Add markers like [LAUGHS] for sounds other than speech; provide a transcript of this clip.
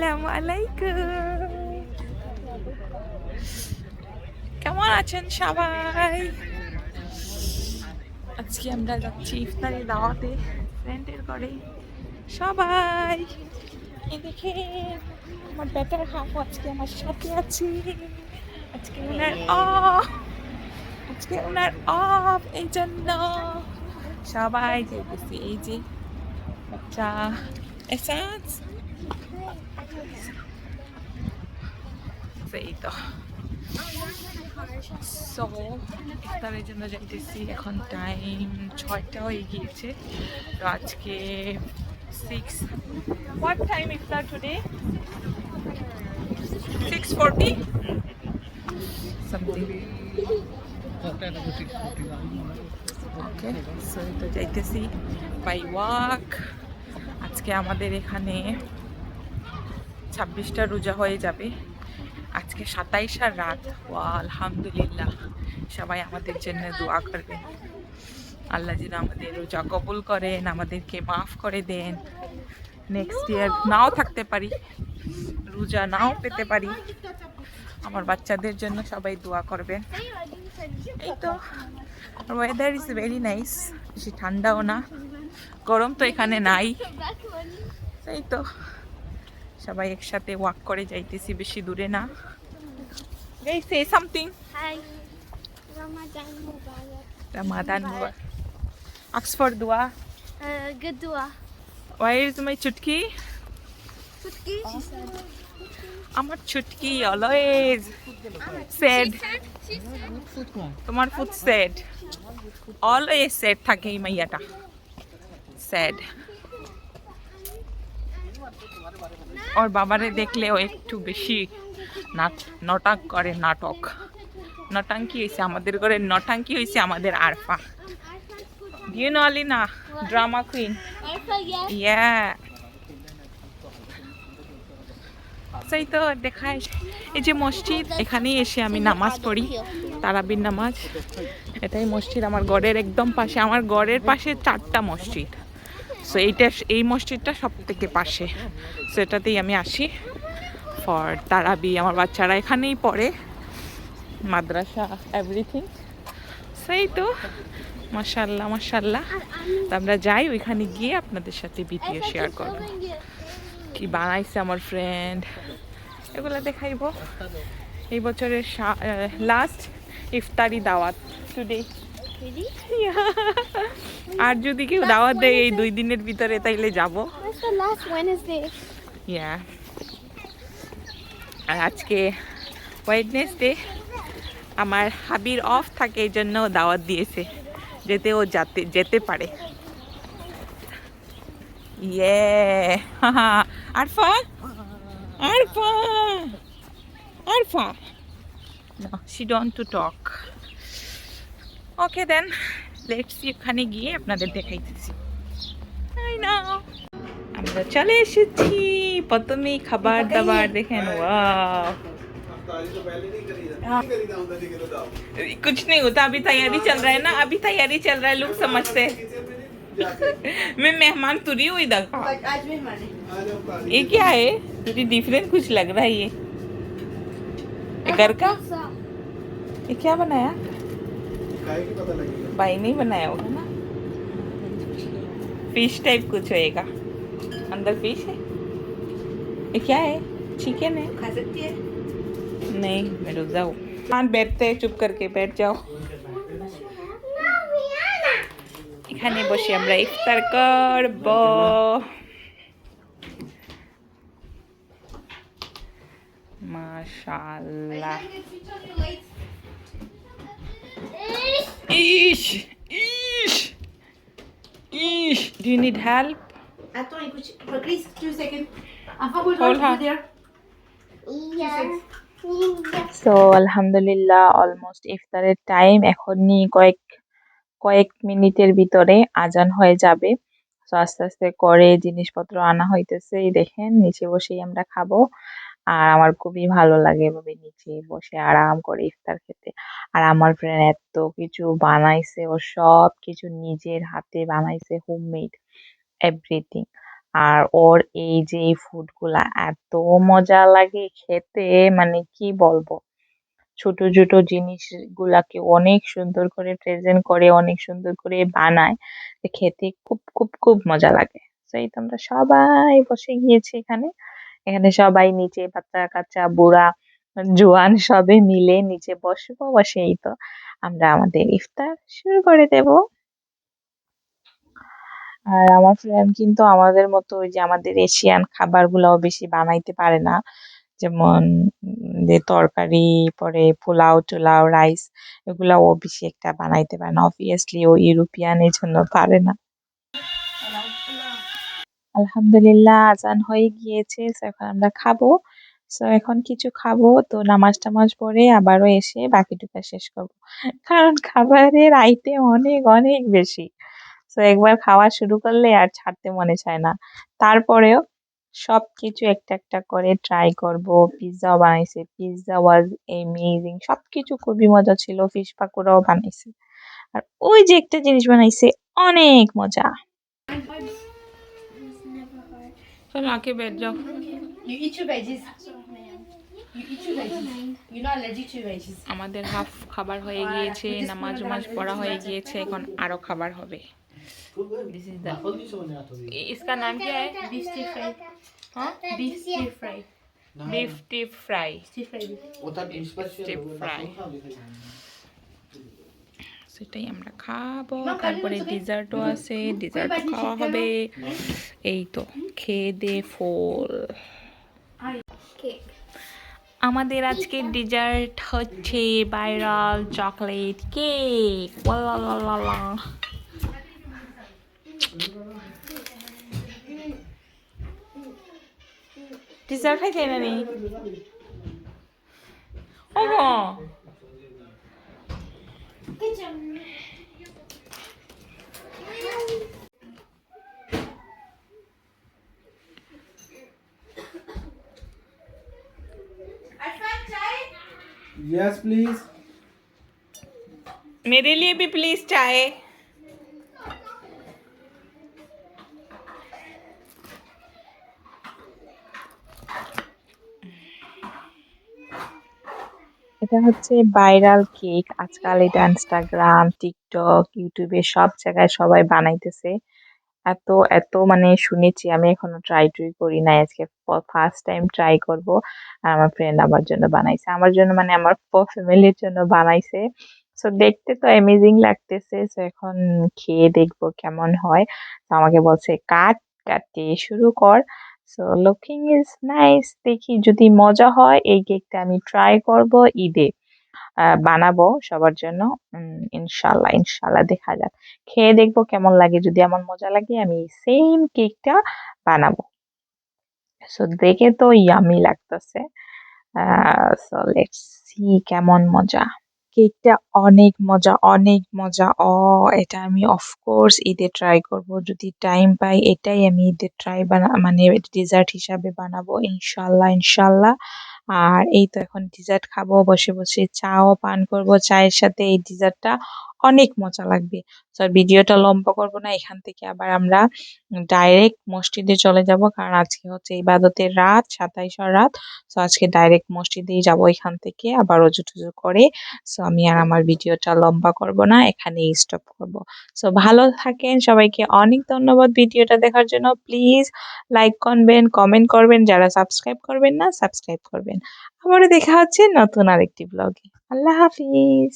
আসসালামু আলাইকুম কেমন আছেন সবাই? আজকে আমরা যাচ্ছি ইফতারি দাওয়াতে ফ্রেন্ডের ঘরে। সবাই, এই দেখে আমার বেটার হাফ আজকে আমার সাথে আছে। আজকে ওনার অফ আজকে ওনার অফ এই জন্য সবাই যেতেছি এই যে বাচ্চা এসাজ এই তো সো ইফতারের জন্য যাইতেছি। এখন টাইম ছয়টা হয়ে গিয়েছে। তো আজকে six what time iftar today six forty something okay so তো যাইতেছি বাই ওয়াক আজকে আমাদের এখানে ছাব্বিশটা রোজা হয়ে যাবে। আজকে সাতাইশ আর রাত। ও আলহামদুলিল্লাহ। সবাই আমাদের জন্য দোয়া করবেন। আল্লাহ যেন আমাদের রোজা কবুল করেন, আমাদেরকে মাফ করে দেন। নেক্সট ইয়ার নাও থাকতে পারি। রোজা নাও পেতে পারি। আমার বাচ্চাদের জন্য সবাই দোয়া করবেন। এই তো ওয়েদার ইজ ভেরি নাইস বেশি ঠান্ডাও না। গরম তো এখানে নাই। এই তো। সবাই একসাথে ওয়াক করে যাইতেছি বেশি দূরে না say something Mubarak. Ramadan Mubarak. Ask for dua. Uh, good dua. Where is my chutki? আমার ছুটকি অলওয়েজ said. তোমার ফুড স্যাড অলওয়েজ স্যাড থাকে এই মাইয়াটা স্যাড ওর বাবারে দেখলেও একটু বেশি নাট নটাক করে নাটক। নটাঙ্কি হয়েছে আমাদের ঘরে নটাঙ্কি হয়েছে আমাদের Arfa. Do you know Alina drama queen সেই তো দেখায়। এই যে মসজিদ, এখানেই এসে আমি নামাজ পড়ি, তারাবির নামাজ। এটাই মসজিদ আমার গড়ের একদম পাশে। আমার গড়ের পাশে চারটা মসজিদ। সো এইটা এই মসজিদটা সব থেকে পাশে। সো এটাতেই আমি আসি ফর তারাবি। আমার বাচ্চারা এখানেই পড়ে। মাদ্রাসা এভরিথিং সেই তো। মাসাল্লাহ মাসাল্লাহ তো আমরা যাই, ওইখানে গিয়ে আপনাদের সাথে ভিডিও শেয়ার করব। কি বানাইছে আমার ফ্রেন্ড এগুলো দেখাইবো। এই বছরের লাস্ট ইফতারি দাওয়াত। টুডে? আর যদি কেউ দাওয়াত দেয় এই দুই দিনের ভিতরে তাইলে যাব। ইয়া আর আজকে ওয়েডনেসডে আমার হাবির অফ থাকে এই জন্য দাওয়াত দিয়েছে যেতে ও যাতে যেতে পারে। ইয়ে [LAUGHS] Arfa? Arfa? Arfa? No, she don't to talk. Okay then let's see ওখানে গিয়ে আপনাদের দেখাইতেছি আই নাও আমরা চলে এসেছি প্রথমেই খাবার দাবার দেখেন ওয়াও कुछ नहीं होता अभी तैयारी चल रहा है ना अभी तैयारी चल रहा है लोग समझते हैं मैं मेहमान तुरी हुई इधर का आज मेहमान है ये क्या है थोड़ी डिफरेंट कुछ लग रहा है ये ये घर का ये क्या बनाया भाई नहीं बनाया होगा ना फिश टाइप कुछ होएगा अंदर फिश है ये क्या है चिकन है खा सकती है नहीं मैं रुक जाओ हाँ बैठते हैं चुप करके बैठ जाओ এখানে বসে আমরা ইফতার করব মাশাআল্লাহ ইশ ইশ ইশ do you need help Attends, écoute, Chris, two seconds. Enfin, hold, Hold hold, her. there. Yeah. So আলহামদুলিল্লাহ অলমোস্ট ইফতারের টাইম এখনই কয়েক কয়েক মিনিটের ভিতরে আজান হয়ে যাবে তো আস্তে আস্তে করে জিনিসপত্র আনা হইতেছে এই দেখেন নিচে বসেই আমরা খাব আর আমার খুবই ভালো লাগে এভাবে নিচে বসে আরাম করে ইফতার খেতে। আর আমার ফ্রেন্ড এত কিছু বানাইছে, ও সব কিছু নিজের হাতে বানাইছে হোমমেড এভরিথিং আর ওর এই যে ফুডগুলা এত মজা লাগে খেতে মানে কি বলব? ছোট ছোট জিনিসগুলাকে অনেক সুন্দর করে প্রেজেন্ট করে, অনেক সুন্দর করে বানায় খেতে খুব খুব খুব মজা লাগে। এই তো আমরা সবাই বসে গিয়েছি এখানে। এখানে সবাই নিচে বাচ্চা, কাচ্চা, বুড়া, জোয়ান সবে মিলে নিচে বসবো বসে এই তো। আমরা আমাদের ইফতার শুরু করে দেব। আর আমার ফ্রেন্ড কিন্তু আমাদের মতো ওই যে আমাদের এশিয়ান খাবারগুলাও বেশি বানাইতে পারে না। যেমন যে তরকারি, পরে পোলাও, টোলাও রাইস এগুলা ও বেশি একটা বানাইতে পারে না। অবভিয়াসলি ও ইউরোপিয়ান এই জন্য পারে না। আলহামদুলিল্লাহ, আজান হয়ে গিয়েছে এখন আমরা খাব। তো এখন কিছু খাব, তো নামাজ টামাজ পড়ে আবারও এসে বাকিটুকু শেষ করব। কারণ খাবারের আইটেম অনেক অনেক বেশি। তো একবার খাওয়া শুরু করলে আর ছাড়তে মনে চায় না। তারপরেও সবকিছু একটা একটা করে ট্রাই করব। পিৎজা বানাইছে পিৎজা ওয়াজ এমেজিং সবকিছু খুবই মজা ছিল ফিশ পাকোড়াও বানাইছে। আর ওই যে একটা জিনিস বানাইছে, অনেক মজা। not allergic to veggies. আমাদের হাফ খাবার হয়ে গিয়েছে নামাজ নামাজ পড়া হয়ে গিয়েছে এখন আরো খাবার হবে This is the इसका नाम क्या है beef stir fry. हाँ Beef stir fry. বিফ টিপ fry Stir fry beef. Deep fry. সেটাই আমরা খাব তারপরে ডিজার্টও আছে ডিজার্টও ভাজি খাওয়া হবে। এই তো খেয়ে দে ফুল. আমাদের আজকে ডিজার্ট হচ্ছে ভাইরাল চকলেট কেক ডিজার্ট খাইছে না নি? ওগো Yes, प्लीज़ मेरे लिए भी प्लीज़ चाय এটা হচ্ছে ভাইরাল কেক আজকাল এটা ইনস্টাগ্রাম টিকটক ইউটিউবে সব জায়গায় সবাই বানাইতেছে। এত এত মানে শুনেছি, আমি এখনও ট্রাই ট্রুই করি নাই। আজকে ফার্স্ট টাইম ট্রাই করব। আর আমার ফ্রেন্ড আমার জন্য বানাইছে। আমার জন্য মানে আমার ফ্যামিলির জন্য বানাইছে। সো দেখতে তো অ্যামেজিং লাগতেছে। সো এখন খেয়ে দেখব কেমন হয়। তো আমাকে বলছে কাট, কাটতে শুরু কর। সো লুকিং ইজ নাইস দেখি যদি মজা হয়, এই কেকটা আমি ট্রাই করব ঈদে। বানাবো সবার জন্য। ইনশাল্লাহ ইনশাল্লাহ দেখা যাক। খেয়ে দেখব কেমন লাগে। যদি আমার মজা লাগে, আমি সেম কেকটা বানাবো। সো দেখে তো ইয়ামি লাগতেছে। সো লেটস সি কেমন মজা। কেকটা অনেক মজা অনেক মজা। অ এটা আমি অফকোর্স ঈদে ট্রাই করব। যদি টাইম পাই, এটাই আমি ঈদে ট্রাই বানা মানে ডেজার্ট হিসাবে বানাবো, ইনশাল্লাহ ইনশাল্লাহ। আর এই তো এখন ডিজার্ট খাব, বসে বসে চা ও পান করব, চায়ের সাথে এই ডিজার্টটা অনেক মজা লাগবে। তো ভিডিওটা লম্বা করব না, এখান থেকে আবার আমরা ডাইরেক্ট মসজিদে চলে যাব। কারণ আজকে হচ্ছে ইবাদতের রাত, সাতাইশার রাত। তো আজকে ডাইরেক্ট মসজিদেই যাব এখান থেকে আবার অজু টজু করে। সো আমি আর আমার ভিডিওটা লম্বা করব না, এখানেই স্টপ করব। সো ভালো থাকেন, সবাইকে অনেক ধন্যবাদ ভিডিওটা দেখার জন্য। প্লিজ লাইক করবেন কমেন্ট করবেন। যারা সাবস্ক্রাইব করবেন না সাবস্ক্রাইব করবেন। আবারও দেখা হচ্ছে নতুন আরেকটি ব্লগে আল্লাহ হাফিজ।